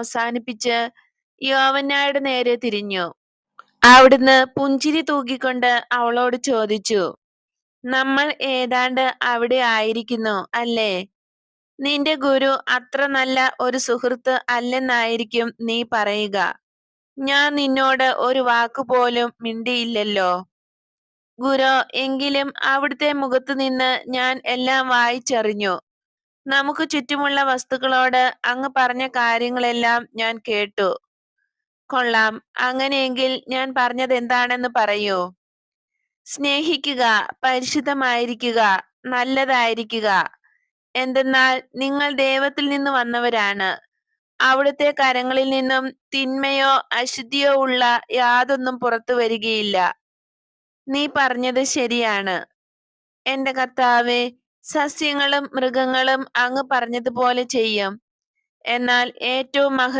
അവസാനിപ്പിച്ച് യോവന്നായുടെ നേരെ തിരിഞ്ഞു. അവിടുന്ന് പുഞ്ചിരി തൂക്കിക്കൊണ്ട് അവളോട് ചോദിച്ചു നമ്മൾ ഏതാണ്ട് അവിടെ ആയിരിക്കുന്നു അല്ലേ? നിന്റെ ഗുരു അത്ര നല്ല ഒരു സുഹൃത്ത് അല്ലെന്നായിരിക്കും നീ പറയുക. ഞാൻ നിന്നോട് ഒരു വാക്ക് പോലും മിണ്ടിയില്ലല്ലോ. ഗുരു എങ്കിലും അവിടുത്തെ മുഖത്തു നിന്ന് ഞാൻ എല്ലാം വായിച്ചറിഞ്ഞു. നമുക്ക് ചുറ്റുമുള്ള വസ്തുക്കളോട് അങ്ങ് പറഞ്ഞ കാര്യങ്ങളെല്ലാം ഞാൻ കേട്ടു. കൊള്ളാം. അങ്ങനെയെങ്കിൽ ഞാൻ പറഞ്ഞത് എന്താണെന്ന് പറയൂ. സ്നേഹിക്കുക പരിശുദ്ധമായിരിക്കുക നല്ലതായിരിക്കുക. എന്തെന്നാൽ നിങ്ങൾ ദൈവത്തിൽ നിന്ന് വന്നവരാണ്. അവിടുത്തെ കരങ്ങളിൽ നിന്നും തിന്മയോ അശുദ്ധിയോ ഉള്ള യാതൊന്നും പുറത്തു വരികയില്ല. നീ പറഞ്ഞത് ശരിയാണ്. എന്റെ കർത്താവെ സസ്യങ്ങളും മൃഗങ്ങളും അങ്ങ് പറഞ്ഞതുപോലെ ചെയ്യും. എന്നാൽ ഏറ്റവും മഹ